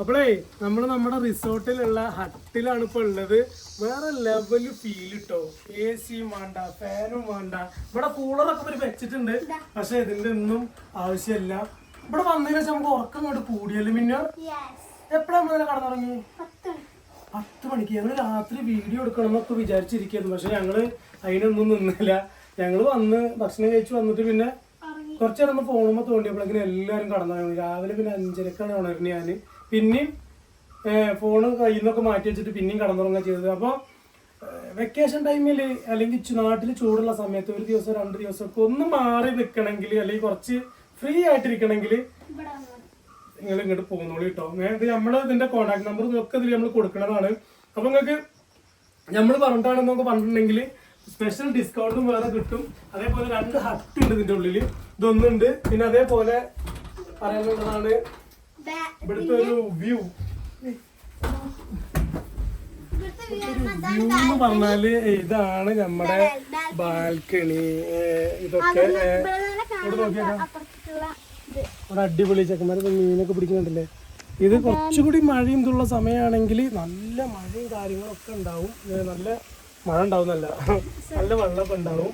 അപ്പോളേ നമ്മൾ നമ്മുടെ റിസോർട്ടിലുള്ള ഹട്ടിലാണ് ഇപ്പോൾ ഉള്ളത്. വേറെ ലെവൽ ഫീൽ കിട്ടോ എ സിയും വേണ്ട ഫാനും വേണ്ട. ഇവിടെ കൂളറൊക്കെ ഒരു വെച്ചിട്ടുണ്ട്. പക്ഷെ ഇതിന്റെ ഒന്നും ആവശ്യമില്ല. ഇവിടെ വന്നതിന് ശേഷം നമുക്ക് ഉറക്കം കൊണ്ട് കൂടിയല്ലോ പിന്നെ എപ്പോഴാ മുതലേ കടന്നുറങ്ങി? പത്ത് മണിക്ക്. ഞങ്ങൾ രാത്രി വീഡിയോ എടുക്കണം എന്നൊക്കെ വിചാരിച്ചിരിക്കുന്നു. പക്ഷെ ഞങ്ങൾ അതിനൊന്നും നിന്നില്ല. ഞങ്ങൾ വന്ന് ഭക്ഷണം കഴിച്ച് വന്നിട്ട് പിന്നെ കുറച്ച് നേരം ഒന്ന് ഫോണുമ്പോ തോണ്ടിയപ്പോഴേക്കും എല്ലാവരും കടന്നു. രാവിലെ പിന്നെ അഞ്ചരക്കാണ് ഉണർന്ന് ഞാൻ പിന്നെയും ഫോണ് കയ്യിൽ നിന്നൊക്കെ മാറ്റി വെച്ചിട്ട് പിന്നെയും കടന്നുറങ്ങുക ചെയ്തത്. അപ്പോൾ വെക്കേഷൻ ടൈമിൽ അല്ലെങ്കിൽ നാട്ടിൽ ചൂടുള്ള സമയത്ത് ഒരു ദിവസം രണ്ട് ദിവസമൊക്കെ ഒന്ന് മാറി നിൽക്കണമെങ്കിൽ അല്ലെങ്കിൽ കുറച്ച് ഫ്രീ ആയിട്ടിരിക്കണമെങ്കിൽ നിങ്ങൾ ഇങ്ങോട്ട് പോകുന്നോളൂ കേട്ടോ ഇത് നമ്മൾ ഇതിന്റെ കോൺടാക്ട് നമ്പർ ഒക്കെ ഇതിൽ നമ്മൾ കൊടുക്കുന്നതാണ് അപ്പോൾ നിങ്ങൾക്ക് നമ്മൾ പറഞ്ഞിട്ടാണെന്നൊക്കെ പറഞ്ഞിട്ടുണ്ടെങ്കിൽ സ്പെഷ്യൽ ഡിസ്കൗണ്ടും വേറെ കിട്ടും. അതേപോലെ രണ്ട് ഹട്ട് ഉണ്ട് ഇതിന്റെ ഉള്ളിൽ ഇതൊന്നുണ്ട്. പിന്നെ അതേപോലെ പറയാനുള്ളതാണ് ഇവിടുത്തെ ഒരു വ്യൂ വ്യൂ എന്ന് പറഞ്ഞാൽ ഇതാണ് നമ്മുടെ ബാൽക്കണി ഇതൊക്കെ ഇവിടെ അടിപൊളി ചെക്കന്മാർ മീനൊക്കെ പിടിക്കുന്നുണ്ടല്ലേ? ഇത് കുറച്ചുകൂടി മഴയും ഇതുള്ള സമയമാണെങ്കിൽ നല്ല മഴയും കാര്യങ്ങളൊക്കെ ഉണ്ടാവും. നല്ല മഴ ഉണ്ടാവുന്നല്ല. നല്ല വെള്ളമൊക്കെ ഉണ്ടാവും.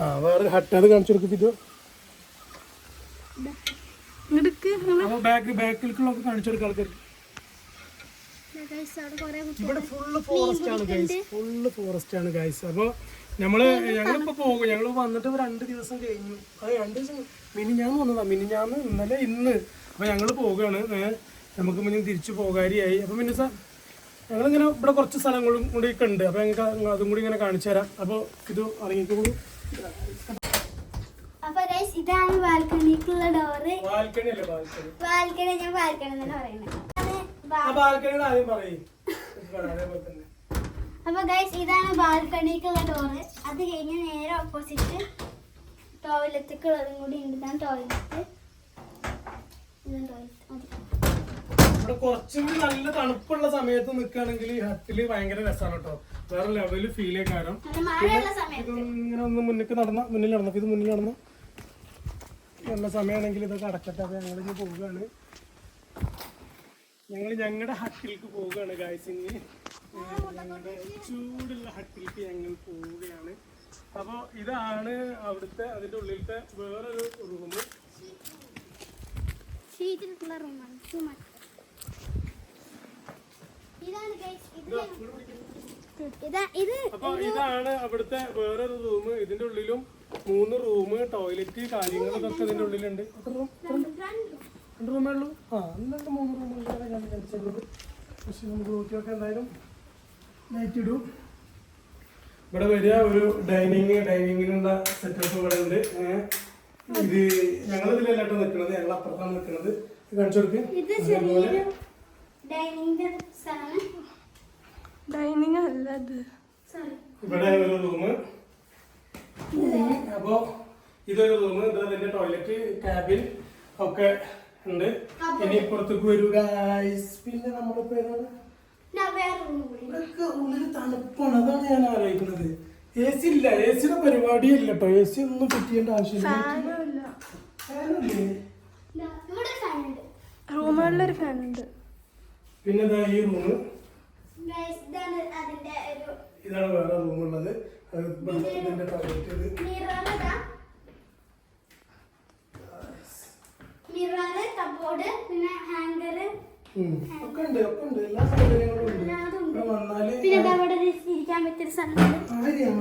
ആ വേറൊരു ഹട്ട് അത് കാണിച്ചു കൊടുക്കും ബാക്ക് ബാക്കിലേക്കുള്ളൊക്കെ കാണിച്ചു കൊടുക്കുക ഇവിടെ ഫുള്ള് ഫോറസ്റ്റ് ആണ് ഗൈസ് ഫുള്ള് ഫോറസ്റ്റ് ആണ് ഗൈസ് അപ്പോൾ നമ്മൾ ഞങ്ങളിപ്പോ പോകും. ഞങ്ങൾ വന്നിട്ട് രണ്ട് ദിവസം കഴിഞ്ഞു. അത് രണ്ട് ദിവസം മിനിഞ്ഞാന്ന് വന്നതാ. മിനിഞ്ഞാന്ന് ഇന്നലെ ഇന്ന്. അപ്പൊ ഞങ്ങൾ പോവുകയാണ് നമുക്ക് മുന്നിൽ തിരിച്ചു പോകാരിയായി. അപ്പൊ പിന്നെ സാർ ഞങ്ങളിങ്ങനെ ഇവിടെ കുറച്ച് സ്ഥലങ്ങളും കൂടി ഒക്കെ ഉണ്ട്. അപ്പൊ ഞങ്ങൾക്ക് അതും കൂടി ഇങ്ങനെ കാണിച്ചു തരാം അപ്പോൾ ഇത് ഇറങ്ങിക്കോളൂ. അപ്പൊ ഗൈസ് ഇതാണ് ബാൽക്കണിക്കുള്ള ഡോറ് ബാൽക്കണി അല്ലേ ബാൽക്കണി? ബാൽക്കണി ഞാൻ ബാൽക്കണി തന്നെ പറയുന്നത് ബാൽക്കണിയുടെ ആദ്യം പറയും. അപ്പൊ ഗൈസ് ഇതാണ് ബാൽക്കണിക്കുള്ള ഡോറ് അത് കഴിഞ്ഞ് നേരെ ഓപ്പോസിറ്റ് ടോയ്ലറ്റുകളും കൂടി ഉണ്ട്. ഇതാണ് ടോയ്ലറ്റ് ഇതാണ് ടോയ്ലറ്റ് മതി. ഇവിടെ കുറച്ചും നല്ല തണുപ്പുള്ള സമയത്ത് നിൽക്കുകയാണെങ്കിൽ ഈ ഹട്ടിൽ ഭയങ്കര രസമാണ് കേട്ടോ വേറെ ലെവലിൽ ഫീൽ ചെയ്യാൻ കാരണം. ഇങ്ങനെ ഒന്ന് മുന്നിൽ നടന്ന മുന്നിൽ നടന്നു? ഇത് മുന്നിൽ നടന്നു? നല്ല സമയമാണെങ്കിൽ ഇതൊക്കെ അടക്കട്ടെ അപ്പൊ ഞങ്ങൾ ഇനി പോവുകയാണ്. ഞങ്ങൾ ഞങ്ങളുടെ ഹട്ടിലേക്ക് പോവുകയാണ് ഗായ്സിങ് ഞങ്ങളുടെ ചൂടുള്ള ഹട്ടിലേക്ക് ഞങ്ങൾ പോവുകയാണ്. അപ്പോൾ ഇതാണ് അവിടുത്തെ അതിന്റെ ഉള്ളിലത്തെ വേറൊരു റൂം ഷീറ്റിലുള്ള റൂമാണ് ഇതാണ് അപ്പൊ ഇതാണ് അവിടുത്തെ വേറൊരു റൂം ഇതിന്റെ ഉള്ളിലും മൂന്ന് റൂം ടോയ്ലറ്റ് കാര്യങ്ങൾ ഇതൊക്കെ ഇതിന്റെ ഉള്ളിലുണ്ട്. രണ്ട് റൂമേ ഉള്ളൂ? ആ എന്നിട്ട് മൂന്ന് റൂം പക്ഷെ നമുക്ക് നോക്കിയൊക്കെ നോക്കാം എന്തായാലും ലൈറ്റ് ഇടും. ഇവിടെ വരിക ഒരു ഡൈനിങ് ഡൈനിങ്ങിനുള്ള സെറ്റപ്പ് ഇവിടെ ഉണ്ട്. ഇത് ഞങ്ങൾ ഇതിലല്ലാട്ടോ നിൽക്കുന്നത് ഞങ്ങൾ അപ്പുറത്താണ് നിൽക്കുന്നത് കാണിച്ചു കൊടുക്കുക ഡൈനിങ് അല്ല അത് ഇവിടെ ഒരു റൂം. അപ്പോ ഇതൊരു റൂം. ഇത് അതിന്റെ ടോയ്ലറ്റ് ക്യാബിൻ ഒക്കെ ഉണ്ട്. ഇനി ഇപ്പുറത്തേക്ക് വരൂ ഗായ്സ് പിന്നെ നമ്മളിപ്പോ ഏതാണ്? ഉള്ളിൽ തണുപ്പാണ്. അതാണ് ഞാൻ ആലോചിക്കുന്നത്. എ സി ഇല്ല എ സിയുടെ പരിപാടി ഇല്ല കേട്ടോ എ സി ഒന്നും പറ്റിയേണ്ട ആവശ്യമില്ല റൂമുകളിലൊരു ഫാൻ ഉണ്ട്. പിന്നെ ഈ റൂം. ഇതാണ് വേറെ റൂം ഉള്ളത്. ഇതിന്റെ ടോയ്ലറ്റ് പിന്നെ ഹാങ്കർ ഒക്കെ ഉണ്ട് ഒക്കെ ഉണ്ട്. എല്ലാ സൗകര്യങ്ങളും ഉണ്ട്. വന്നാൽ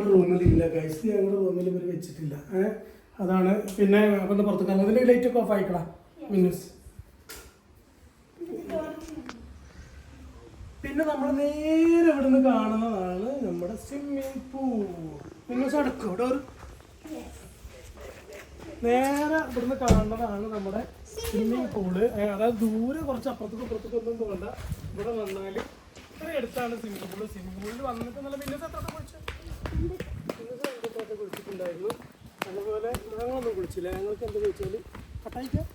റൂമിൽ ഇല്ല ഗൈസ് ഞങ്ങളുടെ റൂമിൽ ഇവർ വെച്ചിട്ടില്ല. ഏഹ് അതാണ്. പിന്നെ അപ്പം പുറത്ത് കാണുന്നത് ലൈറ്റ് ഒക്കെ ഓഫ് ആയിക്കളാ. മിന്നസ് പിന്നെ നമ്മൾ നേരെ ഇവിടുന്ന് കാണുന്നതാണ് നമ്മുടെ സ്വിമ്മിംഗ് പൂൾ നിങ്ങൾ അടക്കം ഇവിടെ ഒരു നേരെ ഇവിടുന്ന് കാണുന്നതാണ് നമ്മുടെ സ്വിമ്മിംഗ് പൂൾ അതായത് ദൂരെ കുറച്ച് അപ്പുറത്തേക്ക് ഇപ്പുറത്തേക്ക് ഒന്നും പോകണ്ട. ഇവിടെ വന്നാൽ ഇത്ര അടുത്താണ് സ്വിമ്മിംഗ് പൂൾ സ്വിമ്മിംഗ് പൂളിൽ വന്നിട്ട് നല്ല മിന്നസ് എത്ര കുളിച്ചു എന്തൊക്കെ കുളിച്ചിട്ടുണ്ടായിരുന്നു അതുപോലെ ഞങ്ങളൊന്നും കുളിച്ചില്ല ഞങ്ങൾക്ക് എന്താ ചോദിച്ചാൽ കട്ടായിക്കാം?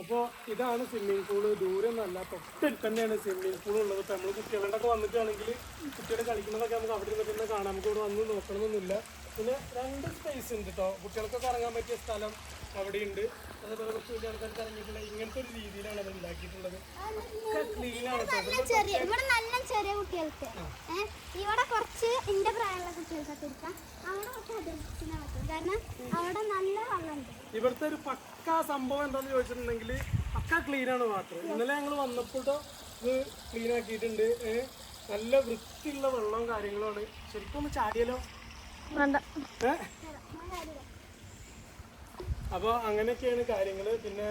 അപ്പൊ ഇതാണ് സ്വിമ്മിംഗ് പൂൾ ദൂരം നല്ല തൊട്ടടുത്ത് തന്നെയാണ് സ്വിമ്മിംഗ് പൂൾ ഉള്ളത്. നമ്മൾ കുട്ടികളുടെ ഒക്കെ വന്നിട്ടാണെങ്കിൽ കുട്ടികളെ കളിക്കുന്നതൊക്കെ നമുക്ക് അവിടെ ഇരുന്നിട്ട് തന്നെ കാണാം. നമുക്ക് ഇവിടെ വന്ന് നോക്കണമെന്നൊന്നുമില്ല പിന്നെ രണ്ട് സ്പേസ് ഉണ്ട് കേട്ടോ കുട്ടികൾക്കൊക്കെ ഇറങ്ങാൻ പറ്റിയ സ്ഥലം അവിടെ ഉണ്ട് അതേപോലെ കുറച്ച് വലിയ ആൾക്കാർക്ക് ഇറങ്ങിയിട്ടുള്ള ഇങ്ങനത്തെ ഒരു രീതിയിലാണ് അത് ഉണ്ടാക്കിയിട്ടുള്ളത്. ഇവിടെ നല്ല ചെറിയ കുട്ടികൾക്ക്. ഇവിടെ കുറച്ച് എന്റെ പ്രായമുള്ള കുട്ടികൾക്കൊക്കെ ഇരിക്കാം. അവിടെ കുറച്ച് അതിർത്തിനെ പറ്റും കാരണം അവിടെ നല്ല വെള്ളമുണ്ട്. ഇവിടുത്തെ ഒരു പക്ക സംഭവം എന്താന്ന് ചോദിച്ചിട്ടുണ്ടെങ്കിൽ പക്ക ക്ലീൻ ആണ് വാട്ടർ ഇന്നലെ ഞങ്ങൾ വന്നപ്പോൾ ഇത് ക്ലീൻ ആക്കിയിട്ടുണ്ട്. നല്ല വൃത്തിയുള്ള വെള്ളവും കാര്യങ്ങളുമാണ് ശരിക്കും ഒന്ന് ചാടിയല്ലോ വേണ്ട അപ്പോൾ അങ്ങനെയൊക്കെയാണ് കാര്യങ്ങൾ പിന്നെ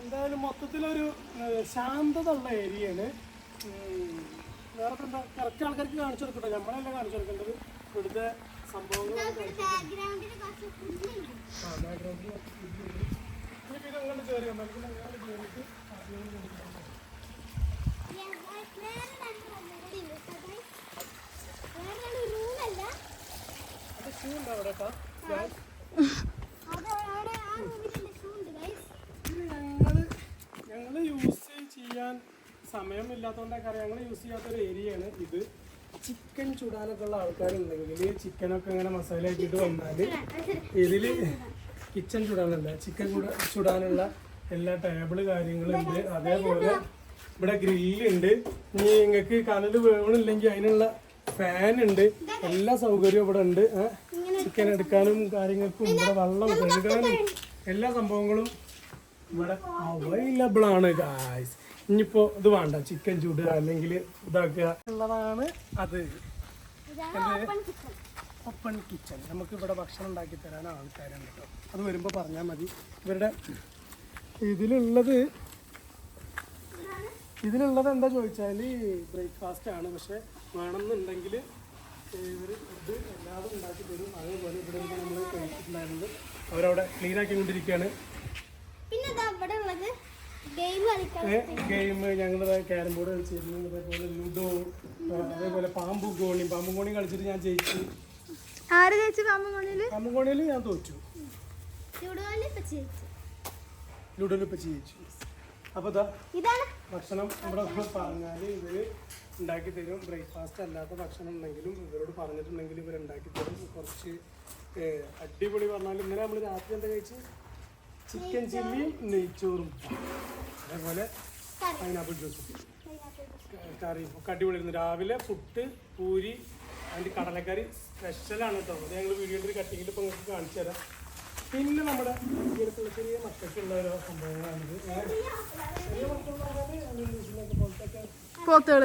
എന്തായാലും മൊത്തത്തിലൊരു ശാന്തത ഉള്ള ഏരിയയാണ് വേറെ എന്താ കറക്റ്റ് ആൾക്കാർക്ക് കാണിച്ചു കൊടുക്കട്ടെ നമ്മളല്ലേ കാണിച്ചു കൊടുക്കേണ്ടത് ഇവിടുത്തെ സംഭവങ്ങൾ അങ്ങോട്ട് കയറിയാൽ മതി. കയറിയിട്ട്. വേറെ റൂമല്ല ഞങ്ങൾ യൂസ് ചെയ്യാൻ സമയമില്ലാത്തതുകൊണ്ടൊക്കെ അറിയാം ഞങ്ങൾ യൂസ് ചെയ്യാത്തൊരു ഏരിയയാണ് ഇത് ചിക്കൻ ചുടാനൊക്കെ ഉള്ള ആൾക്കാരുണ്ടെങ്കിൽ ചിക്കനൊക്കെ ഇങ്ങനെ മസാല ആക്കിയിട്ട് വന്നാൽ ഇതിൽ കിച്ചൺ ചുടാനല്ല ചിക്കൻ ചുട ചുടാനുള്ള എല്ലാ ടേബിൾ കാര്യങ്ങളുണ്ട് അതേപോലെ ഇവിടെ ഗ്രില്ലുണ്ട്. ഇനി നിങ്ങൾക്ക് കനൽ വേവണില്ലെങ്കിൽ അതിനുള്ള ഫാൻ ഉണ്ട് എല്ലാ സൗകര്യവും ഇവിടെ ഉണ്ട്. ചിക്കൻ എടുക്കാനും കാര്യങ്ങൾക്കും ഇവിടെ വെള്ളം കഴുകാനും എല്ലാ സംഭവങ്ങളും ഇവിടെ അവൈലബിൾ ആണ് ഗായ്സ് ഇനിയിപ്പോ ഇത് വേണ്ട. ചിക്കൻ ചൂടുക അല്ലെങ്കിൽ ഇതാക്കുക ഉള്ളതാണ് അത്. ഓപ്പൺ കിച്ചൺ നമുക്ക് ഇവിടെ ഭക്ഷണം ഉണ്ടാക്കി തരാൻ ആൾക്കാരാണ് കേട്ടോ അത് വരുമ്പോൾ പറഞ്ഞാൽ മതി. ഇവരുടെ ഇതിലുള്ളത് ഇതിലുള്ളത് എന്താ ചോദിച്ചാൽ ബ്രേക്ക്ഫാസ്റ്റ് ആണ്. പക്ഷെ വേണമെന്നുണ്ടെങ്കിൽ ഇവർ ഇത് എല്ലാവരും ഉണ്ടാക്കി തരും. അതേപോലെ ഇവിടെ നമ്മൾ കഴിച്ചിട്ടുണ്ടായിരുന്നത് അവരവിടെ ക്ലീൻ ആക്കിക്കൊണ്ടിരിക്കുകയാണ്. പിന്നെ ഇവിടെ ഉള്ളത് ഗെയിം കളിക്കാൻ ഗെയിം ഞങ്ങൾ ക്യാരം ബോർഡ് കളിച്ചിരുന്നു. അതേപോലെ ലുഡോ അതേപോലെ പാമ്പും കോണിയും. പാമ്പും കോണിയും കളിച്ചിട്ട് ഞാൻ ജയിച്ചു. ആര് ചേച്ചി പാമ്പുകൊണ്ടിൽ പാമ്പും കോണിയിൽ ഞാൻ തോറ്റു. ലുഡോയിൽ ഇപ്പം ജയിച്ചു. അപ്പോൾ ഇതാ ഇതാണ്. ഭക്ഷണം ഇവിടെ പറഞ്ഞാൽ ഇവർ ഉണ്ടാക്കി തരും. ബ്രേക്ക്ഫാസ്റ്റ് അല്ലാത്ത ഭക്ഷണം ഉണ്ടെങ്കിലും ഇവരോട് പറഞ്ഞിട്ടുണ്ടെങ്കിലും ഇവർ ഉണ്ടാക്കി തരും. കുറച്ച് അടിപൊളി പറഞ്ഞാൽ ഇന്നലെ നമ്മൾ രാത്രി എന്താ കഴിച്ച്? ചിക്കൻ ചില്ലിയും നെയ്ച്ചോറും അതേപോലെ പൈനാപ്പിൾ ജ്യൂസും കറി. ഒക്കെ അടിപൊളിയായിരുന്നു രാവിലെ പുട്ട് പൂരി അതിന്റെ കടലക്കറി സ്പെഷ്യലാണ് കേട്ടോ അത് ഞങ്ങൾ വീഡിയോയുടെ കട്ടിങ്ങിൽ ഇപ്പോൾ നിങ്ങൾക്ക് കാണിച്ചു തരാം. പിന്നെ നമ്മുടെ വീട്ടിലുള്ള ചെറിയ മക്കൾക്കുള്ള ഓരോ സംഭവങ്ങളാണിത്. മിന്നൂസിനൊക്കെ പോലത്തെ പോത്തുകൾ.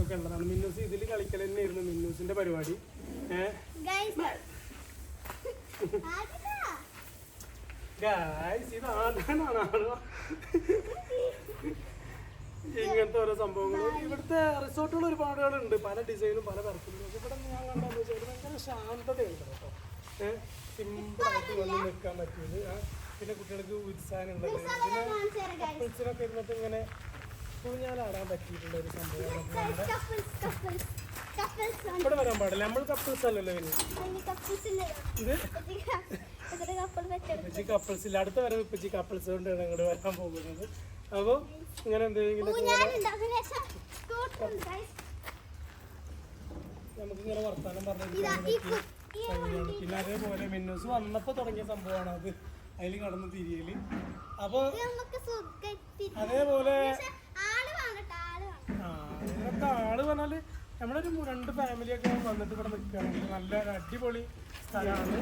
ഒക്കെ ഉള്ളതാണ് മിന്നൂസ് ഇതിൽ കളിക്കൽ തന്നെയായിരുന്നു മിന്നൂസിന്റെ പരിപാടി ഇങ്ങനത്തെ ഓരോ സംഭവങ്ങൾ ഇവിടുത്തെ റിസോർട്ടുകൾ ഒരുപാടുകളുണ്ട് പല ഡിസൈനും പല തരത്തിലും ഇവിടെ ഞാൻ കണ്ടെന്ന് വെച്ചാൽ ഭയങ്കര ശാന്തതയുണ്ട് കേട്ടോ ഏഹ് സിമ്പിളായിട്ട് വന്ന് നിൽക്കാൻ പറ്റിയത്. പിന്നെ കുട്ടികൾക്ക് ഉത്സാഹം ഉള്ളത് പിന്നെ കപ്പിൾസിനൊക്കെ ഇരുന്നിട്ട് ഇങ്ങനെ ഊഞ്ഞാലാടാൻ പറ്റിയിട്ടുള്ള ഒരു സംഭവമാണ് ഇവിടെ വരാൻ പാടില്ല. നമ്മൾ കപ്പിൾസ് അല്ലല്ലോ ഇത്? കപ്പിൾസ് ഇല്ല. അടുത്ത വരെ ഇപ്പച്ചി കപ്പിൾസ് കൊണ്ടാണ് ഇങ്ങോട്ട് വരാൻ പോകുന്നത്. അപ്പോൾ ഇങ്ങനെ എന്തെങ്കിലും ഞാനുണ്ട് അതിനുശേഷം സ്കൂട്ടർ ഗൈസ് നമുക്ക് ഇങ്ങനെ വർത്താനം പറഞ്ഞു പിന്നെ അതേപോലെ മിന്നൂസ് വന്നപ്പോൾ തുടങ്ങിയ സംഭവമാണ് അത്. അതിൽ കടന്ന് തിരിയൽ. അപ്പോൾ അതേപോലെ പറഞ്ഞാൽ നമ്മളൊരു രണ്ട് രണ്ട് ഫാമിലിയൊക്കെ വന്നിട്ട് ഇവിടെ നിൽക്കുകയാണെങ്കിൽ നല്ല അടിപൊളി സ്ഥലമാണ്.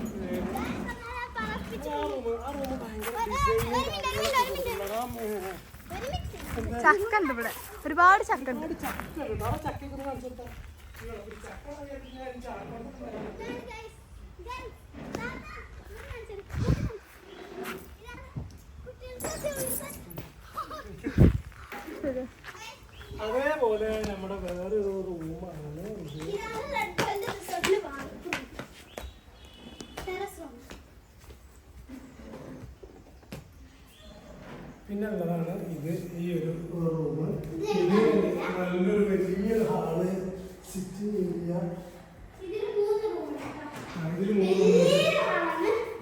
ചക്ക ഉണ്ട് ഇവിടെ. ഒരുപാട് ചക്ക ഉണ്ട് അതേപോലെ നമ്മുടെ ഉണ്ട് നാളെ ചക്കയൊക്കെ ഒന്ന് കാണിച്ചു കൊടുത്താ ഒരു ചക്ക ഞാൻ ചാടുമ്പോൾ ഇതാണ് ഗൈസ് ഗൈസ് താത്ത ഇവിടെ കാണിച്ചു ഇതാണ് കുട്ടികൾക്ക് അതേപോലെ നമ്മുടെ വേറൊരു റൂമാണ് ഇത് ഇതാണ് റെഡ് വെൽവെറ്റ് റിസോർട്ടിൽ ബാത്റൂം ടെറസ് റൂം പിന്നെ ഉള്ളതാണ് ഇത് ഈ ഒരു റൂം ഇത് നല്ലൊരു വലിയ ഹാൾ സിറ്റിംഗ് ഏരിയ. ഇതിൽ മൂന്ന്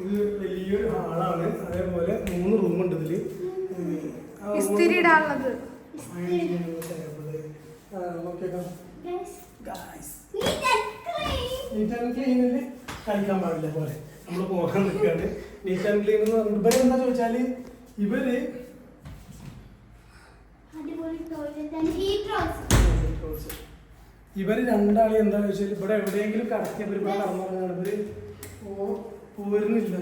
ഇത് വലിയൊരു ഹാളാണ്. അതേപോലെ മൂന്ന് റൂമുണ്ട് ഇതിൽ ഇസ്തിരി ഇടാനുള്ളത്. നീറ്റ് ആൻഡ് ക്ലീനിൽ കളിക്കാൻ പാടില്ല പോലെ. നമ്മൾ പോകാൻ നിൽക്കാണ്ട് നീറ്റ് ആൻഡ് ക്ലീൻ എന്ന് പറഞ്ഞിട്ട് ഇവർ എന്താ ചോദിച്ചാൽ ഇവർ ഇവർ രണ്ടാളി എന്താ വെച്ചാൽ ഇവിടെ എവിടെയെങ്കിലും കറക്റ്റ് പരിപാടി ഇവിടെ കടന്നുറങ്ങാണ് ഇവർ പോരുന്നില്ല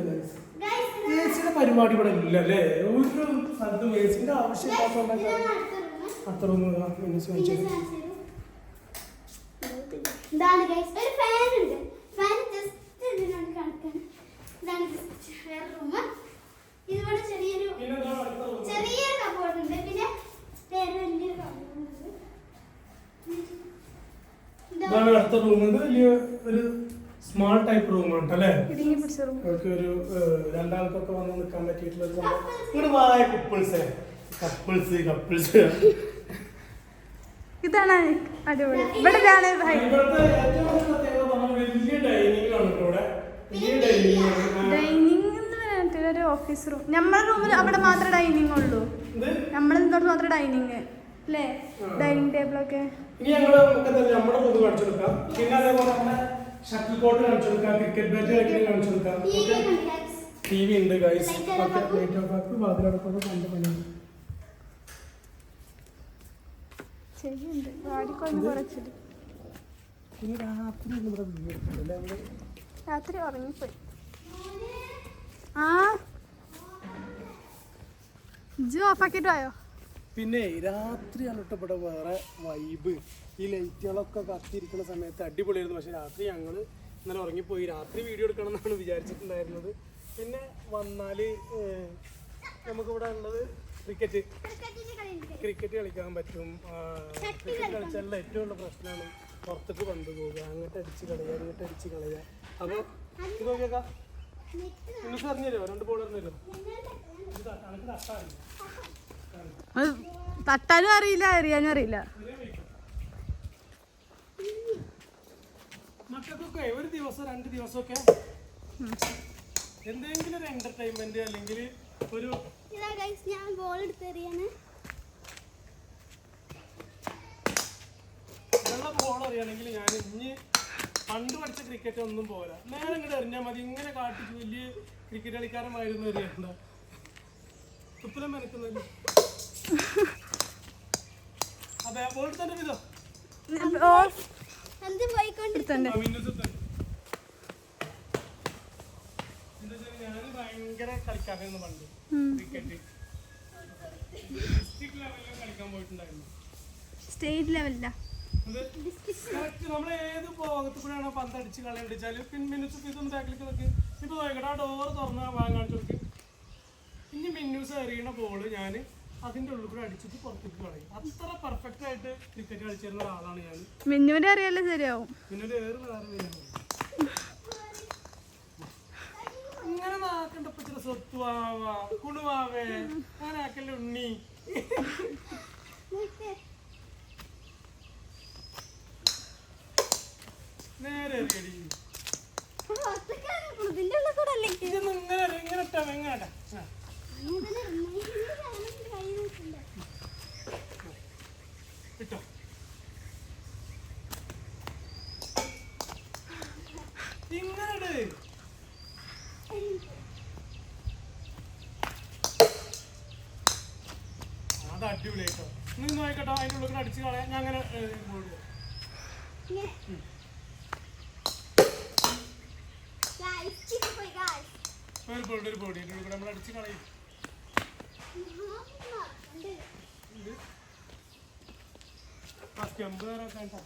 സിയുടെ പരിപാടി ഇവിടെ ഇല്ല അല്ലേ ഒരു സ്ഥലത്തും ഏച്ചിന്റെ അടുത്ത അത്ര ഒന്നും തരൂ. ഇതാണ് ഗൈസ് ഒരു ഫാൻ ഉണ്ട്. ഫാൻ ജസ്റ്റ് ഇതിനോട് കണക്കാണ് ഇതാണ് വേറെ റൂം ഇതിവിടെ ചെറിയൊരു ചെറിയൊരു കബോർഡ് ഉണ്ട്. പിന്നെ ഇതാണ് അടുത്ത റൂം ഇത് വലിയ ഒരു സ്മാൾ ടൈപ്പ് റൂമാണ് അല്ലേ? അവർക്ക് ഒരു രണ്ടാൾക്കൊക്കെ വന്ന് നിൽക്കാൻ പറ്റിയിട്ടുള്ള ഒരു സംഭവം. ഇങ്ങോട്ട് വായ കുപ്പിൾസേ കപ്പിൾസ് കപ്പിൾസ് ഇതാണ് അടിപൊളി. ഇവിടെയാണ് ഇവിടുത്തെ ഏറ്റവും വലിയ ഡൈനിങ് ആണ് ഇവിടെ. വലിയ ഡൈനിങ് ആണ്. ഒരു ഓഫീസ് റൂം നമ്മുടെ റൂമിൽ അവിടെ മാത്രമേ ഡൈനിങ് ഉള്ളൂ. നമ്മൾ ഇന്നോട്ട് മാത്രമേ ഡൈനിങ് അല്ലേ ഡൈനിങ് ടേബിൾ ഒക്കെ. ടി വി ഉണ്ട് ഗൈസ്. ലൈറ്റ് ഓഫ് ആക്കി വാതിലടക്കൊക്കെ കണ്ട് പണിയുണ്ട് ശരിയുണ്ട് വാടിക്കൊന്ന് കുറച്ചിട്ട് പിന്നെ രാത്രി നമ്മൾ രാത്രി ഉറങ്ങിപ്പോയി. ആ. ഇജ്ജ് ഓഫാക്കിട്ട് പോയോ പിന്നെ കേട്ടോ ഇവിടെ വേറെ വൈബ് ഈ ലൈറ്റുകളൊക്കെ കത്തിയിരിക്കുന്ന സമയത്ത് അടിപൊളിയായിരുന്നു. പക്ഷെ രാത്രി ഞങ്ങൾ ഇന്നലെ ഉറങ്ങിപ്പോയി. രാത്രി വീഡിയോ എടുക്കണം എന്നാണ് വിചാരിച്ചിട്ടുണ്ടായിരുന്നത്. പിന്നെ വന്നാൽ നമുക്കിവിടെ ഉള്ളത് ക്രിക്കറ്റ് ക്രിക്കറ്റ് കളിക്കാൻ പറ്റും. ക്രിക്കറ്റ് കളിച്ചാലുള്ള ഏറ്റവും ഉള്ള പ്രശ്നമാണ് പുറത്തേക്ക് പന്ത് പോവുക അങ്ങോട്ട് അടിച്ച് കളയുക ഇങ്ങോട്ട് അടിച്ച് കളയുക. അപ്പോൾ നോക്കിയേക്കാം. നിങ്ങൾക്ക് പറഞ്ഞു തരുമോ രണ്ട് ബോൾ അത് തട്ടാനും അറിയില്ല അറിയാനും അറിയില്ല. മക്കൾക്കൊക്കെ ഒരു ദിവസം രണ്ട് ദിവസമൊക്കെ എന്തെങ്കിലും ഒരു എന്റർടൈൻമെന്റ് അല്ലെങ്കിൽ ഒരു ഞാൻ ബോൾ എടുത്തെറിയാണ് വെള്ള ബോൾ അറിയണമെങ്കിൽ ഞാൻ ഇനി പണ്ട് പഠിച്ച ക്രിക്കറ്റ് ഒന്നും പോരാ. നേരെ ഇങ്ങോട്ട് എറിഞ്ഞാൽ മതി. ഇങ്ങനെ കാട്ടിച്ച് വലിയ ക്രിക്കറ്റ് കളിക്കാരമായിരുന്നു അറിയണ്ട തുപ്പലം മെനക്കുന്നല്ലോ അതെ ബോൾ തന്നെ. വിധോ ഞാൻ ഭയങ്കര കളിക്കാരായിരുന്നു പണ്ട്. ക്രിക്കറ്റ് ഡിസ്ട്രിക്ട് കളിക്കാൻ പോയിട്ടുണ്ടായിരുന്നു. സ്റ്റേറ്റ് ലെവലില്ല കറക്റ്റ് നമ്മൾ ഏത് ഭാഗത്ത് കൂടെയാണോ പന്ത് അടിച്ച് കളി അടിച്ചാൽ പിൻ മിനിറ്റ്സ് ഇതൊന്നും ബാക്കിലേക്ക് നോക്ക്. ഇപ്പൊ നോക്കട്ടെ ആ ഡോർ തുറന്ന ഭാഗം കാണിച്ചു ഇനി മിന്നൂസ് എറിയണ ബോൾ ഞാൻ അതിന്റെ ഉള്ളിൽ കൂടെ അടിച്ചിട്ട് പുറത്തേക്ക് കളയും. അത്ര പെർഫെക്റ്റ് ആയിട്ട് ക്രിക്കറ്റ് കളിച്ചിരുന്ന ഒരാളാണ് ഞാൻ മിന്നുവിന്റെ അറിയാലോ ശരിയാവും. മിന്നുവിന്റെ ഏറ് വേറെ ഇങ്ങനെ നാക്കണ്ടപ്പോ ചില സ്വത്തുവാവാ കുണുവാവേ അങ്ങനെ ആക്കല്ലേ ഉണ്ണി. നേരെ എറിയടി ഇതിന്റെ ഉള്ളിൽ കൂടെ അല്ലേ ഇതൊന്നും ഇങ്ങനെ എറി- ഇങ്ങനെ ഇട്ടാ എങ്ങനെ ഇടാ? ആ. ഇട്ടോ ഇങ്ങനെ ഇട്. അത് അടിപൊളിയായിട്ടോ നീ നോക്കട്ടോ അതിന്റെ ഉള്ളിൽ കൂടെ അടിച്ച് കളയാൻ ഞാൻ അങ്ങനെ ഏ, ബോൾ ഇടും. ഒരു ബോൾ ഒരു കൂടെ നമ്മൾ അടിച്ച് കളയും ആ സ്റ്റെമ്പ് നേരെ വെക്കാൻ ട്ടോ.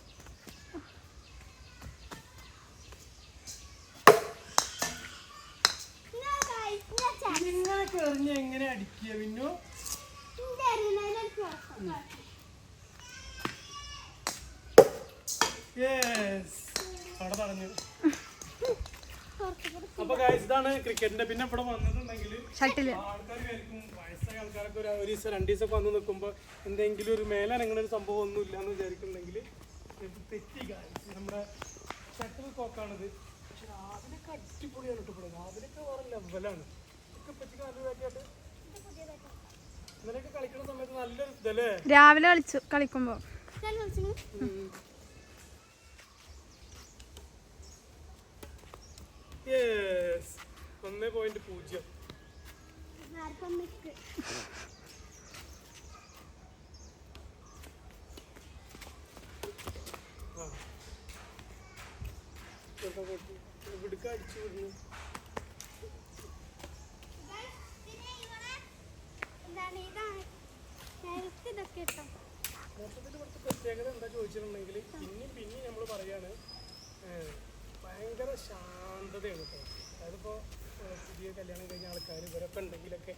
ഇങ്ങനെയൊക്കെ എറിഞ്ഞ എങ്ങനെ അടിക്കുക പിന്നു യെസ് അവിടെ പറഞ്ഞു അപ്പൊ ഇതാണ് ക്രിക്കറ്റിന്റെ. പിന്നെ ഇവിടെ വന്നിട്ടുണ്ടെങ്കിൽ ആൾക്കാർ വയസ്സായ ആൾക്കാരൊക്കെ ഒരു ഒരു ദിവസം രണ്ട് ദിവസം വന്ന് നിൽക്കുമ്പോൾ എന്തെങ്കിലും ഒരു മേലനങ്ങനെ ഒരു സംഭവം ഒന്നും ഇല്ല എന്ന് വിചാരിക്കുന്നുണ്ടെങ്കിൽ തെറ്റി നമ്മുടെ ഷട്ടിൽ കോക്കാണിത്. പക്ഷെ രാവിലെയൊക്കെ അടിപൊളിയാണ് ഇവിടെ രാവിലെയൊക്കെ വേറെ ലെവലാണ് ഇന്നലെയൊക്കെ കളിക്കുന്ന സമയത്ത് നല്ലൊരു ഇതല്ലേ? രാവിലെ കളിച്ചു കളിക്കുമ്പോ ഞാൻ വിളിച്ചു യെസ് ഒന്ന് പോയിന്റ് പൂജ്യം. ഇവിടുക്ക് അടിച്ചു വിടുന്നു. എന്താണ്? ഇതാണ്. ഇതൊക്കെ ഇട്ടോ മൊത്തത്തിൽ കുറച്ച് പ്രത്യേകത എന്താ ചോദിച്ചിട്ടുണ്ടെങ്കിൽ പിന്നെയും പിന്നെയും നമ്മൾ പറയാണ് ഭയങ്കര ശാന്തതയാണ് കേട്ടോ അതിപ്പോൾ പുതിയ കല്യാണം കഴിഞ്ഞ ആൾക്കാർ ഇവരൊക്കെ ഉണ്ടെങ്കിലൊക്കെ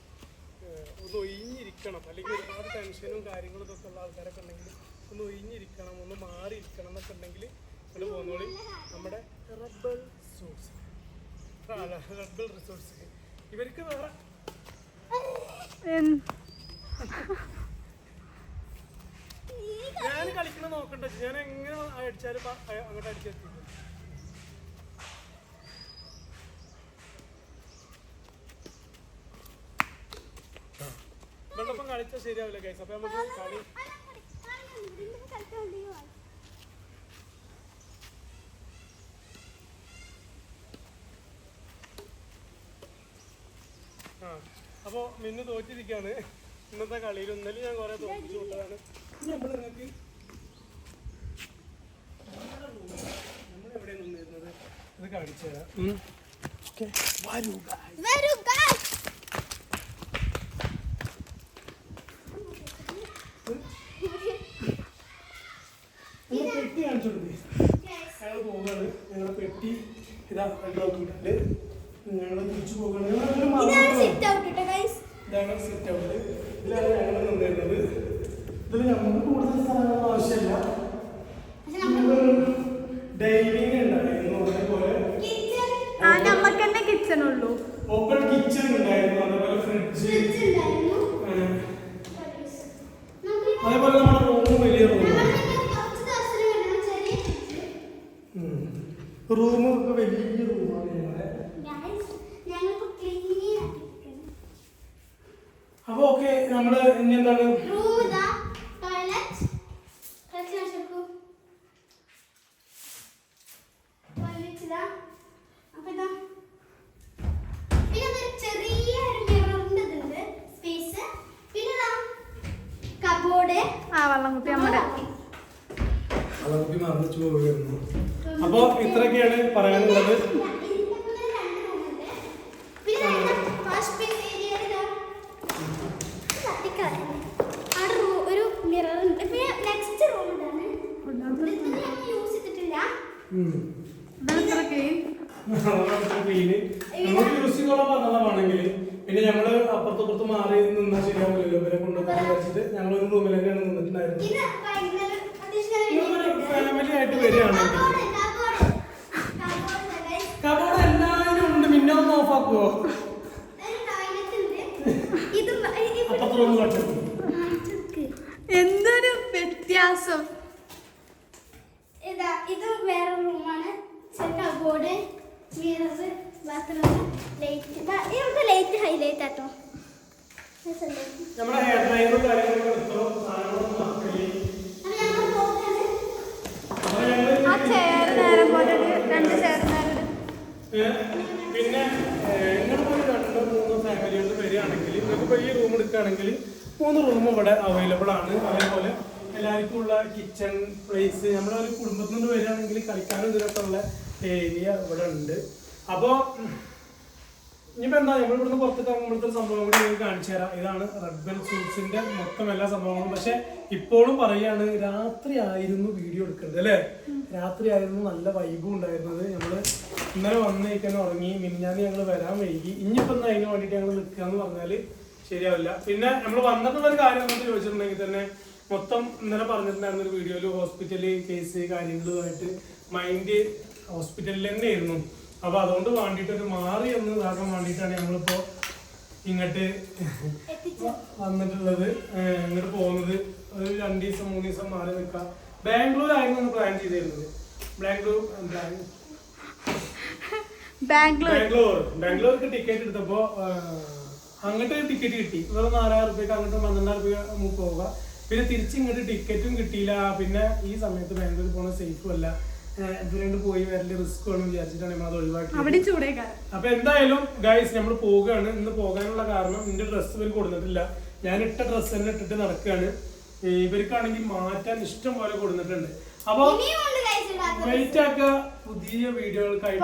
ഒന്ന് ഒഴിഞ്ഞിരിക്കണം. അല്ലെങ്കിൽ ഒരുപാട് ടെൻഷനും കാര്യങ്ങളും ഇതൊക്കെ ഉള്ള ആൾക്കാരൊക്കെ ഉണ്ടെങ്കിൽ ഒന്ന് ഒഴിഞ്ഞിരിക്കണം ഒന്ന് മാറിയിരിക്കണം എന്നൊക്കെ ഉണ്ടെങ്കിൽ ഇവിടെ പോകുന്നോളി നമ്മുടെ റബ്ബൽ സോഴ്സ്. റബ്ബൽ റിസോർട്സ് ഇവർക്ക് വേറെ ഞാൻ കളിക്കണം നോക്കണ്ട. ഞാൻ എങ്ങനെ അടിച്ചാലും അങ്ങോട്ട് അടിച്ചെത്തിക്കും കളിച്ചാൽ ശരിയാവില്ല ഗൈസ് അപ്പൊ നമുക്ക് കളി ആ അപ്പോൾ മിന്നു തോറ്റിരിക്കാണ്. ഇന്നത്തെ കളിയിൽ ഇന്നലെ ഞാൻ കൊറേ തോറ്റിച്ചു വിട്ടതാണ്. നമ്മൾ നിങ്ങൾക്ക് നമ്മൾ എവിടെ നിന്നിരുന്നത് ഇത് കാണിച്ചു തരാം. വരൂ guys. വരൂ guys. നമ്മൾ പെട്ടി കാണിച്ചു കൊടുക്കേ. Guys, ഞങ്ങൾ പോവുകയാണ്. ഞങ്ങളുടെ പെട്ടി ഇതാ നോക്കിയിട്ടുണ്ട് ഞങ്ങൾ തിരിച്ചു പോവുകയാണ്. ഇതാണ് സെറ്റ് ഔട്ട് ഇതിലാണ് ഞങ്ങൾ നിന്നിരുന്നത്. ഇതിൽ നമുക്ക് കൂടുതൽ സ്ഥലങ്ങളൊന്നും ആവശ്യമില്ല. ഡൈനിങ് ഉണ്ടായിരുന്നു. അതേപോലെ കിച്ചൺ ഉള്ളൂ. ഓപ്പൺ കിച്ചൺ ഉണ്ടായിരുന്നു. അതേപോലെ ഫ്രിഡ്ജ് ഫ്രിഡ്ജ് ഉണ്ടായിരുന്നു നമുക്ക് അതേപോലെ നമ്മുടെ റൂമും വലിയ റൂം നമ്മളിങ്ങനെ കുറച്ച് ദിവസത്തിന് വേണം ചെറിയ റൂമും ഒക്കെ വലിയ റൂമാണ് ഞങ്ങളുടെ ഗൈസ് ഞങ്ങളിപ്പോ ക്ലീൻ ആക്കിയിരിക്കുന്നു അപ്പൊ ഓക്കെ നമ്മൾ ഇനി എന്താണ് റൂം ഇതാ ടോയ്ലറ്റ് കളിച്ച് കാണിച്ചു ടോയ്ലറ്റ് ഇതാ അപ്പൊ ഇതാ പിന്നെ അതൊരു ചെറിയ ഒരു മിററിന്റെ ഇതുണ്ട് സ്പേസ് പിന്നെ ഇതാ കബോർഡ് ആ വള്ളം കുപ്പി നമ്മുടെ അളവുക്ക് മറന്നു പോവുകയായിരുന്നു അപ്പൊ ഇത്രയൊക്കെയാണ് പറയാനുള്ളത് പിന്നെ വാഷ് ബേസ് ഏരിയയിൽ അവിടെ റൂ- ഒരു മിറർ ഉണ്ട് പിന്നെ നെക്സ്റ്റ് റൂം ഇതാണ് ഇത് ഞാൻ യൂസ് ചെയ്തിട്ടില്ല ഇതാണ് ഇത്ര ക്ലീൻ പോവുകയായിരുന്നു. നമുക്ക് ഇത്രയൊക്കെയാണ് പറയാനുള്ളത്. പറഞ്ഞതാണെങ്കിൽ പിന്നെ ഞങ്ങൾ അപ്പുറത്തപ്പുറത്ത് മാറി നിന്നാൽ ശരിയാവില്ലല്ലോ. ഇവരെ കൊണ്ടുപോകാൻ വിചാരിച്ചിട്ട് ഞങ്ങൾ ഒരു റൂമിൽ തന്നെയാണ് നിന്നിട്ടുണ്ടായിരുന്നത്. വരികയാണെങ്കിൽ കബോർഡ് എല്ലാവരും ഉണ്ട്. പിന്നെ ഒന്ന് ഓഫ് ആക്കുവോ? എന്തൊരു വ്യത്യാസം. ഇതാ ഇത് വേറെ റൂമാണ്. Cupboard mirror bathroom light. ഇവിടുത്തെ ലൈറ്റ് ഹൈലൈറ്റ് ആട്ടോ. നമ്മുടെ ഹെയർ ഡ്രൈവറും കാര്യങ്ങളൊക്കെ പിന്നെ നിങ്ങളിപ്പോൾ രണ്ടോ മൂന്നോ ഫാമിലികൾ വരികയാണെങ്കിൽ നിങ്ങൾക്കിപ്പോൾ ഈ റൂം എടുക്കുകയാണെങ്കിൽ മൂന്ന് റൂം ഇവിടെ അവൈലബിൾ ആണ്. അതേപോലെ എല്ലാവർക്കും ഉള്ള കിച്ചൺ പ്ലേസ് നമ്മുടെ ഒരു കുടുംബത്തിൽ നിന്ന് വരികയാണെങ്കിൽ കളിക്കാനും ഇതിനൊക്കെ ഉള്ള ഏരിയ ഇവിടെ ഉണ്ട്. അപ്പോൾ ഇനിയിപ്പോൾ എന്താ നമ്മൾ ഇവിടുന്ന് പുറത്തേക്ക് ഇറങ്ങുമ്പോഴത്തെ സംഭവം കൂടി നിങ്ങൾക്ക് കാണിച്ചു തരാം. ഇതാണ് റെഡ് ബെൽ മൊത്തം എല്ലാ സംഭവങ്ങളും. പക്ഷെ ഇപ്പോഴും പറയാണ് രാത്രി ആയിരുന്നു വീഡിയോ എടുക്കേണ്ടത് അല്ലേ? രാത്രി ആയിരുന്നു നല്ല വൈബും ഉണ്ടായിരുന്നത്. നമ്മൾ ഇന്നലെ വന്നേക്കാൻ ഉറങ്ങി മിനിഞ്ഞാന്ന് ഞങ്ങൾ വരാൻ വൈകി. ഇനിയിപ്പോ അതിന് വേണ്ടിയിട്ട് ഞങ്ങൾ നിൽക്കുക എന്ന് പറഞ്ഞാൽ ശരിയാവില്ല. പിന്നെ നമ്മൾ വന്നിട്ടുള്ള ഒരു കാര്യം എന്താ ചോദിച്ചിട്ടുണ്ടെങ്കിൽ തന്നെ മൊത്തം ഇന്നലെ പറഞ്ഞിട്ടുണ്ടായിരുന്ന ഒരു വീഡിയോയിൽ ഹോസ്പിറ്റൽ കേസ് കാര്യങ്ങളുമായിട്ട് മൈൻഡ് ഹോസ്പിറ്റലിൽ തന്നെയായിരുന്നു. അപ്പൊ അതുകൊണ്ട് വേണ്ടിയിട്ട് ഒരു മാറി എന്ന് ഇതാക്കാൻ വേണ്ടിയിട്ടാണ് ഞങ്ങളിപ്പോ ഇങ്ങോട്ട് വന്നിട്ടുള്ളത്. ഇങ്ങോട്ട് പോകുന്നത്. ഒരു രണ്ട് ദിവസം മൂന്ന് ദിവസം മാറി നിൽക്കാം. ബാംഗ്ലൂർ ആയിരുന്നു പ്ലാൻ ചെയ്തിരുന്നത്. ബാംഗ്ലൂർ ബാംഗ്ലൂർ ബാംഗ്ലൂർ. ബാംഗ്ലൂർ. ബാംഗ്ലൂർക്ക് ടിക്കറ്റ് എടുത്തപ്പോ അങ്ങോട്ട് ടിക്കറ്റ് കിട്ടി. വെറും നാലായിരം റുപ്യക്ക് അങ്ങോട്ട് പന്ത്രണ്ടായിരം റുപ്യ നമുക്ക് പോവുക പിന്നെ തിരിച്ച് ഇങ്ങോട്ട് ടിക്കറ്റും കിട്ടിയില്ല. പിന്നെ ഈ സമയത്ത് ബാംഗ്ലൂർ പോണ സേഫും അല്ല. പോയി വരൽ? റിസ്ക് ആണ് വിചാരിച്ചിട്ടാണ് നമ്മൾ അത് ഒഴിവാക്കി അപ്പൊ എന്തായാലും ഗൈസ് നമ്മൾ പോവുകയാണ് ഇന്ന് പോകാനുള്ള കാരണം നിന്റെ ഡ്രസ്സ് ഇവർ കൊടുത്തിട്ടില്ല. ഞാൻ ഇട്ട ഡ്രസ്സ് തന്നെ ഇട്ടിട്ട് നടക്കുകയാണ്. ഇവർക്കാണെങ്കിൽ മാറ്റാൻ ഇഷ്ടം പോലെ കൊടുത്തിട്ടുണ്ട്. അപ്പൊ. വെയിറ്റ് ആക്കുക പുതിയ വീഡിയോകൾക്കായിട്ട്?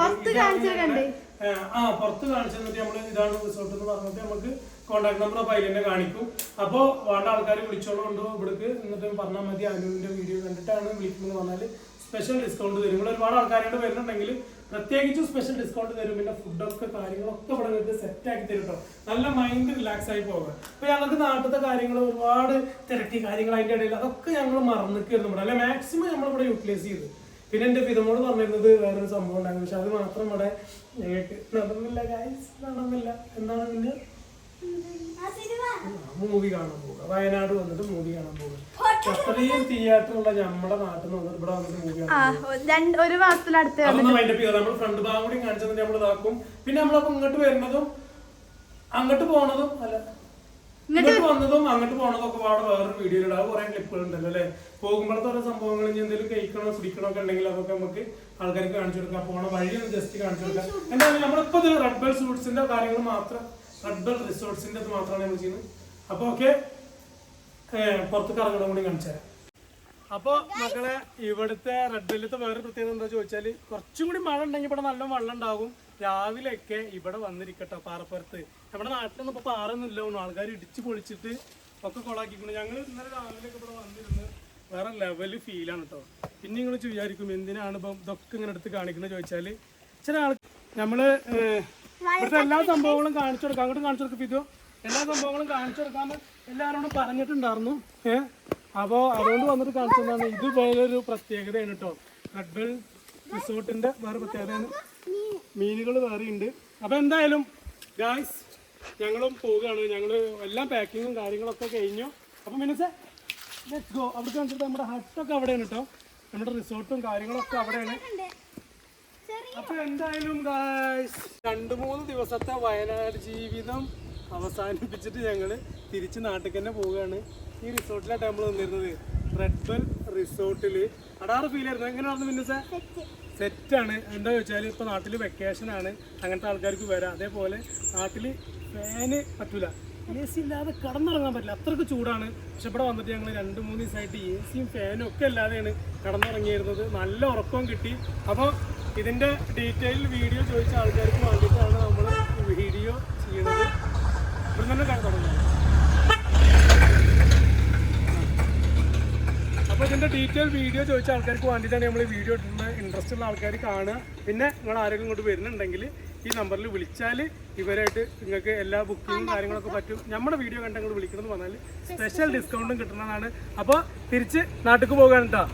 ആ, പുറത്ത് കാണിച്ചു തന്നിട്ട് നമ്മൾ ഇതാണ് റിസോർട്ട് എന്ന് പറഞ്ഞിട്ട് നമുക്ക് കോൺടാക്ട് നമ്പർ അപ്പൊ അതിൽ തന്നെ കാണിക്കും. അപ്പൊ വേണ്ട ആൾക്കാർ വിളിച്ചോളുണ്ടോ ഇവിടേക്ക്. എന്നിട്ട് പറഞ്ഞാൽ മതി. അനുവിന്റെ വീഡിയോ കണ്ടിട്ടാണ് വിളിക്കുന്നത് പറഞ്ഞാൽ സ്പെഷ്യൽ ഡിസ്കൗണ്ട് തരും ഇവിടെ ഒരുപാട് ആൾക്കാരോട് വരുന്നുണ്ടെങ്കിൽ പ്രത്യേകിച്ച് സ്പെഷ്യൽ ഡിസ്കൗണ്ട് തരും. പിന്നെ ഫുഡൊക്കെ കാര്യങ്ങളൊക്കെ ഇവിടെ സെറ്റ് ആക്കി തരും കേട്ടോ നല്ല മൈൻഡ് റിലാക്സ് ആയി പോകാം അപ്പൊ ഞങ്ങൾക്ക് നാട്ടിലത്തെ കാര്യങ്ങൾ ഒരുപാട് തിരക്കി കാര്യങ്ങൾ അതിന്റെ ഇടയിൽ അതൊക്കെ ഞങ്ങൾ മറന്നിക്കുന്നു ഇവിടെ. അല്ലെ? മാക്സിമം നമ്മൾ ഇവിടെ യൂട്ടിലൈസ് ചെയ്തു. പിന്നെ എന്റെ പിതമോട് പറഞ്ഞിരുന്നത് വേറൊരു സംഭവം ഉണ്ടായിരുന്നു. പക്ഷെ അത് മാത്രം ഇവിടെ നടന്നില്ല ഗൈസ് നടന്നില്ല. എന്താണ് പിന്നെ? മൂവി കാണാൻ പോകുക വയനാട് വന്നിട്ട് മൂവി കാണാൻ പോകുക അത്രയും തിയേറ്ററുള്ള നമ്മുടെ നാട്ടിൽ നിന്ന് വന്നിട്ട് ഇവിടെ വന്നിട്ട് മൂവി കാണാൻ ആ ഒരു മാസത്തിലടുത്ത് നമ്മൾ ഫ്രണ്ട് ഭാഗം കൂടി കാണിച്ചത് നമ്മൾ ഇതാക്കും. പിന്നെ നമ്മളപ്പോ ഇങ്ങോട്ട് വരുന്നതും അങ്ങോട്ട് പോണതും അല്ല. ഇങ്ങോട്ട് വന്നതും അങ്ങോട്ട് പോണതും ഒക്കെ പാടെ വേറൊരു വീഡിയോ ഇടാം. കുറെ ക്ലിപ്പുകൾ ഉണ്ടല്ലോ അല്ലെ? പോകുമ്പോഴത്തെ ഓരോ സംഭവങ്ങൾ ഇനി എന്തെങ്കിലും കഴിക്കണോ കുടിക്കണോ ഒക്കെ ഉണ്ടെങ്കിൽ അതൊക്കെ നമുക്ക് ആൾക്കാർക്ക് കാണിച്ചു കൊടുക്കാം. പോണ വഴി ഒന്ന് ജസ്റ്റ് കാണിച്ചു കൊടുക്കാം. എന്തായാലും നമ്മളിപ്പോ റെഡ് ബെൽ സൂട്ട്സിന്റെ കാര്യങ്ങൾ മാത്രം റെഡ് ബെൽ റിസോർട്സിന്റെ അത് മാത്രമാണ് നമ്മൾ ചെയ്യുന്നത്. അപ്പൊ ഓക്കെ പുറത്ത് കൂടി കാണിച്ചു തരാം. അപ്പൊ മക്കളെ ഇവിടുത്തെ റെഡ് ബെല്ലത്തെ വേറെ പ്രത്യേകത എന്താ ചോദിച്ചാൽ കുറച്ചും കൂടി മഴ ഉണ്ടെങ്കിൽ ഇവിടെ നല്ല വെള്ളം ഉണ്ടാകും. രാവിലെയൊക്കെ ഇവിടെ വന്നിരിക്കട്ടോ പാറപ്പുറത്ത്. നമ്മുടെ നാട്ടിലൊന്നും ഇപ്പോൾ പാറൊന്നും ഇല്ല ആൾക്കാർ ഇടിച്ച് പൊളിച്ചിട്ട് ഒക്കെ കൊളാക്കിക്കൊണ്ട് ഞങ്ങൾ ഇന്നലെ രാവിലെ ഇവിടെ വന്നിരുന്ന് വേറെ ലെവൽ ഫീലാണ് കേട്ടോ പിന്നെ നിങ്ങൾ വിചാരിക്കും എന്തിനാണ് ഇപ്പം ഇതൊക്കെ ഇങ്ങനെ എടുത്ത് കാണിക്കുന്നത് ചോദിച്ചാൽ ചില ആൾ നമ്മൾ ഏഹ്, ഇവിടുത്തെ എല്ലാ സംഭവങ്ങളും കാണിച്ചു കൊടുക്കാം. അങ്ങോട്ട് കാണിച്ചു കൊടുക്കും ഇതോ എല്ലാ സംഭവങ്ങളും കാണിച്ചു കൊടുക്കാൻ എല്ലാവരോടും പറഞ്ഞിട്ടുണ്ടായിരുന്നു. ഏഹ് അപ്പോ അതുകൊണ്ട് വന്നിട്ട് കാണിച്ചു ഇത് വേറൊരു പ്രത്യേകതയാണ് കേട്ടോ റെഡ് ബെൽ റിസോർട്ടിന്റെ വേറെ പ്രത്യേകതയാണ്. മീനുകൾ വേറെ ഉണ്ട്. അപ്പൊ എന്തായാലും ഗായ്സ് ഞങ്ങളും പോവുകയാണ്. ഞങ്ങൾ എല്ലാം പാക്കിങ്ങും കാര്യങ്ങളൊക്കെ കഴിഞ്ഞു. അപ്പൊ മിനിസേ ലെറ്റ്സ് ഗോ അവിടെ കാണിച്ചിട്ട് നമ്മുടെ ഹട്ടൊക്കെ അവിടെയാണ് കേട്ടോ നമ്മുടെ റിസോർട്ടും കാര്യങ്ങളൊക്കെ അവിടെയാണ്. അപ്പൊ എന്തായാലും ഗായ്സ് രണ്ടു മൂന്ന് ദിവസത്തെ വയനാട് ജീവിതം അവസാനിപ്പിച്ചിട്ട് ഞങ്ങൾ തിരിച്ച് നാട്ടിൽ തന്നെ പോവുകയാണ്. ഈ റിസോർട്ടിലായിട്ട് നമ്മൾ വന്നിരുന്നത് റെഡ്ബൽ റിസോർട്ടിൽ അടാറ് ഫീൽ ആയിരുന്നു? എങ്ങനെയായിരുന്നു പിന്നെ സാർ സെറ്റ്. സെറ്റാണ് എന്താ വെച്ചാൽ ഇപ്പോൾ നാട്ടിൽ വെക്കേഷൻ ആണ്. അങ്ങനത്തെ ആൾക്കാർക്ക് വരാം. അതേപോലെ നാട്ടിൽ ഫാന് പറ്റൂല. എ സി ഇല്ലാതെ കടന്നിറങ്ങാൻ പറ്റില്ല. അത്രയ്ക്ക് ചൂടാണ്. പക്ഷെ ഇവിടെ വന്നിട്ട് ഞങ്ങൾ രണ്ട് മൂന്ന് ദിവസമായിട്ട് എ സിയും ഫാനും ഒക്കെ ഇല്ലാതെയാണ് കടന്നിറങ്ങിയിരുന്നത്. നല്ല ഉറക്കവും കിട്ടി. അപ്പോൾ ഇതിന്റെ ഡീറ്റെയിൽ വീഡിയോ ചോദിച്ച ആൾക്കാർക്ക് വേണ്ടിയിട്ടാണ് നമ്മൾ വീഡിയോ ചെയ്യുന്നത് ഇവിടെ തന്നെ കാണാൻ തുടങ്ങുന്നത്. അപ്പോൾ ഇതിന്റെ ഡീറ്റെയിൽ വീഡിയോ ചോദിച്ച ആൾക്കാർക്ക് വേണ്ടിയിട്ടാണ് നമ്മൾ വീഡിയോ ഇടുന്നത്. ഇൻട്രസ്റ്റ് ഉള്ള ആൾക്കാർ കാണുക. പിന്നെ നിങ്ങൾ ആരെങ്കിലും ഇങ്ങോട്ട് വരുന്നുണ്ടെങ്കിൽ ഈ നമ്പറിൽ വിളിച്ചാൽ ഇവരായിട്ട് നിങ്ങൾക്ക് എല്ലാ ബുക്കിങ്ങും കാര്യങ്ങളൊക്കെ പറ്റും. നമ്മുടെ വീഡിയോ കണ്ട് അങ്ങോട്ട് വിളിക്കണം എന്ന് പറഞ്ഞാൽ സ്പെഷ്യൽ ഡിസ്കൗണ്ടും കിട്ടുന്നതാണ് അപ്പോൾ തിരിച്ച് നാട്ടിൽ പോകാൻ കേട്ടോ